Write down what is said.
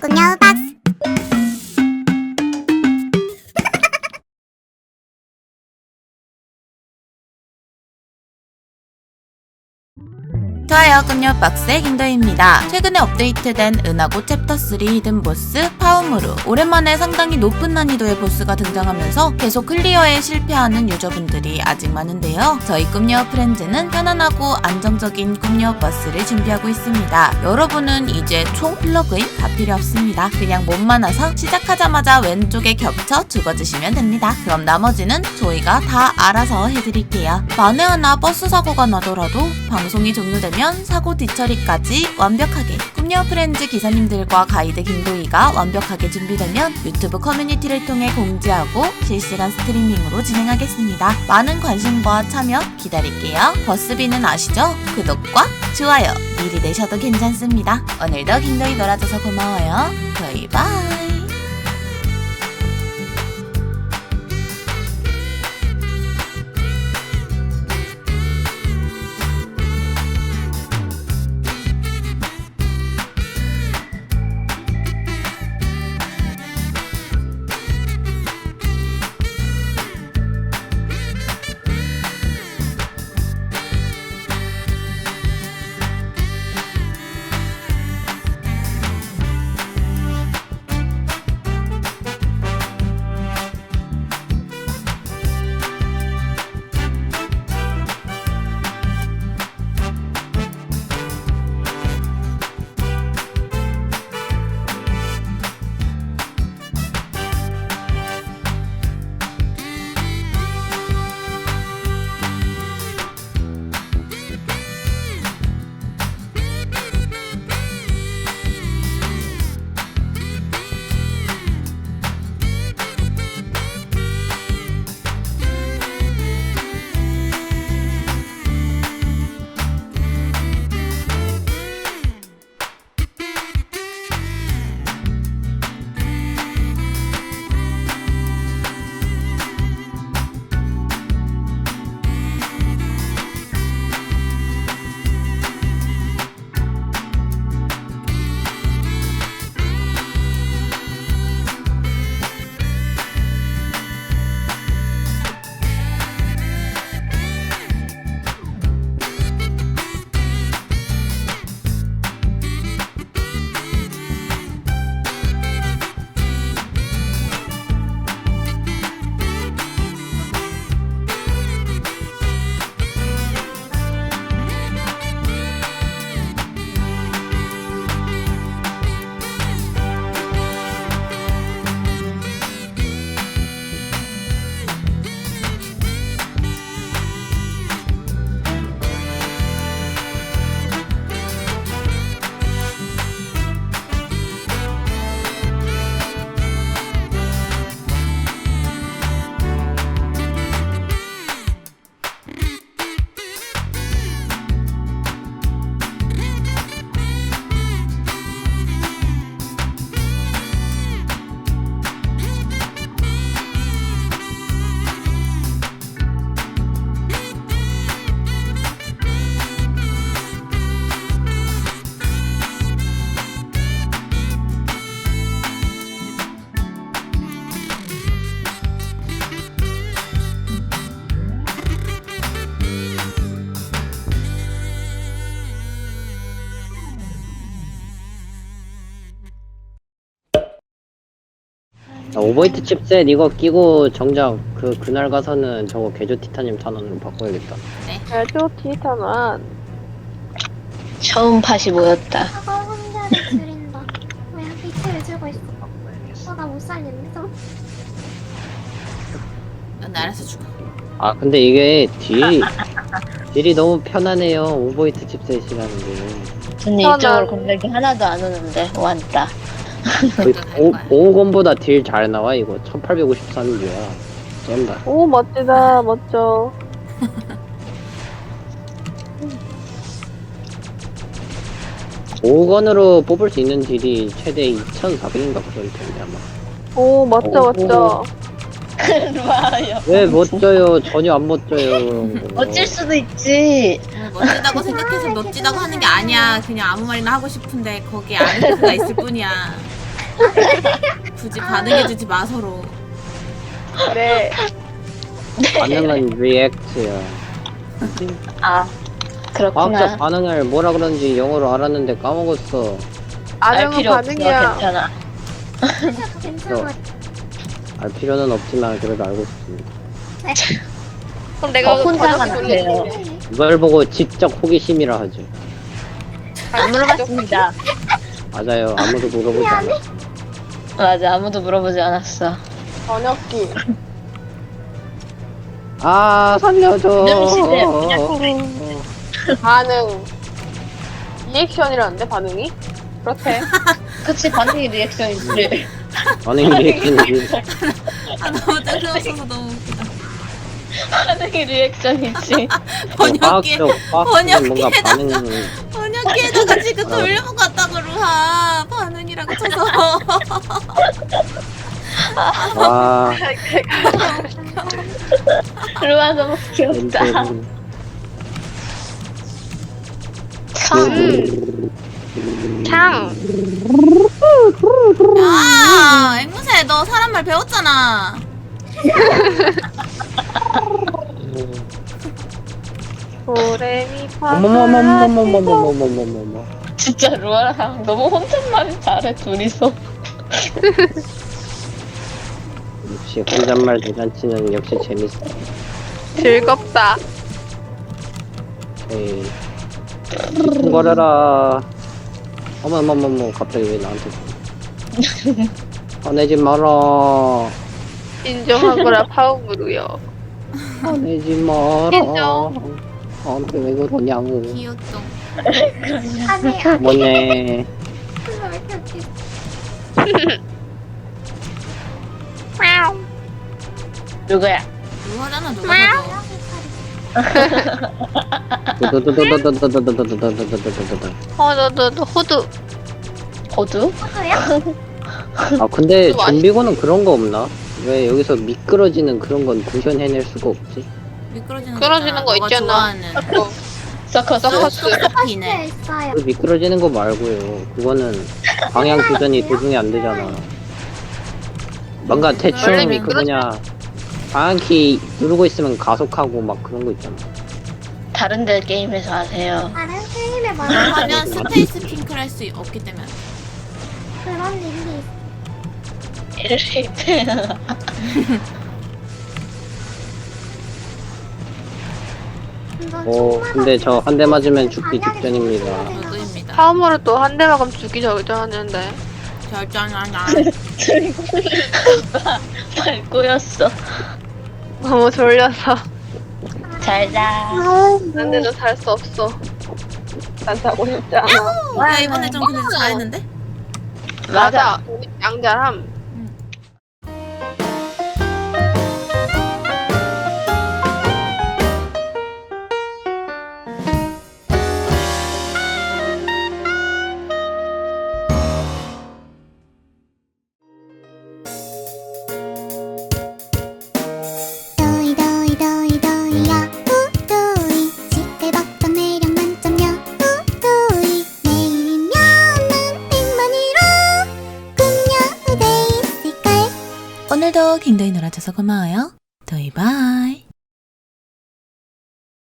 박 좋아요 꿈녀 박스의 김도희입니다. 최근에 업데이트된 은하고 챕터 3 히든 보스 파우무르 오랜만에 상당히 높은 난이도의 보스가 등장하면서 계속 클리어에 실패하는 유저분들이 아직 많은데요. 저희 꿈녀 프렌즈는 편안하고 안정적인 꿈녀 버스를 준비하고 있습니다. 여러분은 이제 총 플러그인 다 필요 없습니다. 그냥 몸만 와서 시작하자마자 왼쪽에 겹쳐 죽어주시면 됩니다. 그럼 나머지는 저희가 다 알아서 해드릴게요. 만에 하나 버스 사고가 나더라도 방송이 종료되면 사고 뒤처리까지 완벽하게 꿈녀 프렌즈 기사님들과 가이드 김도희가 완벽하게 준비되면 유튜브 커뮤니티를 통해 공지하고 실시간 스트리밍으로 진행하겠습니다. 많은 관심과 참여 기다릴게요. 버스비는 아시죠? 구독과 좋아요 미리 내셔도 괜찮습니다. 오늘도 김도희 놀아줘서 고마워요. 바이바이. 오버히트 칩셋 이거 끼고 정작 그 그날 가서는 저거 개조 티타늄 탄원으로 바꿔야겠다. 별조 티타만 처음 팟이 모였다. 사과 환자를 줄인다 왜 비트를 들고 있어 어 나 못 살겠네 저넌 알아서 죽어. 아 근데 이게 딜 딜이 너무 편하네요. 오버히트 칩셋이라는 게. 저는 저는- 이쪽으로 공격이 하나도 안 오는데 왔다. 오- 오건보다 딜 잘 나와 이거 1853이야. 쩐다. 오 멋지다 멋져 오건으로 뽑을 수 있는 딜이 최대 2,400인가 그럴 텐데 아마. 오 멋져 오. 멋져. 왜 멋져요? 전혀 안 멋져요. 어쩔 수도 있지. 어, 멋지다고 생각해서 멋지다고 하는 게 아니야. 그냥 아무 말이나 하고 싶은데 거기에 아는 데가 있을 뿐이야. 굳이 반응해주지 마 서로. 네. 반응은 리액트야. 아 그렇구나. 반응을 뭐라 그런지 영어로 알았는데 까먹었어. 알 반응은 필요 없어. 반응이야. 괜찮아. 괜찮아. 알 필요는 없지만 그래도 알고 싶습니다. 그럼 내가 어, 혼자만 번역기 안 돼요. 돌려줄게. 이걸 보고 지적 호기심이라 하죠. 안 물어봤습니다. 맞아요. 아무도 물어보지 않아. 맞아 아무도 물어보지 않았어. 번역기. 아 살려줘. 누르시네요. 반응. 리액션이라는데 반응이? 그렇대. 그치 반응이 리액션이지. 반응 리액션이지. 아 너무 뜬금없어서 너무 웃기다. 반응이 리액션이지. 번역기에 과학적 반응 은 번역기에다가 지금 돌려본 것 같다고 루하 반응이라고 쳐서. 와 루아 너무 귀엽다. 멘트는 창. 야 앵무새 너 사람 말 배웠잖아. 도레미파. 어머머머머머머머머머머머. 진짜 루아랑 너무 혼잣말 잘해 둘이서. 역시 혼잣말 대잔치는 역시 재밌어. 즐겁다. 에이. 거려라. 어머머머머 갑자기 왜 나한테? 화내지 마라. 인정하거라 파우브루요. 화내지 마라. 인정. 나한테 왜 그러냐고. 귀엽죠. 아니, 아니. 뭐네. 누구야? 루하잖아 누가 봐도. 두두두두두두두두두두두두두두두. 어, 너, 너, 너, 호두. 호두? 호두야? 아 근데 또 많이- 좀비고는 그런 거 없나? 왜 여기서 미끄러지는 그런 건 구현해낼 수가 없지? 미끄러지는 미끄러지는 거 있잖아. 좋아하는 어, 서커스. 서커스. 네, 있어요. 그 미끄러지는 거 말고요. 그거는 방향 조절이 도중에 안 되잖아. 뭔가 대충 원래 그 미끄러지- 뭐냐 방향키 누르고 있으면 가속하고 막 그런 거 있잖아. 다른 데 게임에서 하세요. 다른 게임에 많은 하면 스페이스 핑크를 할 수 없기 때문에. 그런 일이 있어. 이렇게 오 근데 저 한 대 맞으면 죽기 직전입니다. 저도입니다. 파우브루 또한 대 막으면 죽기 절정하는데. 결정하나. 발 꼬였어. 너무 졸려서. 잘 자. 근데도 살수 없어. 난 자고 싶지 않아. 야 이번에 좀 그래도 잘했는데? 맞아. 우리 양잘함. 굉장히 놀아줘서 고마워요. 도이바이.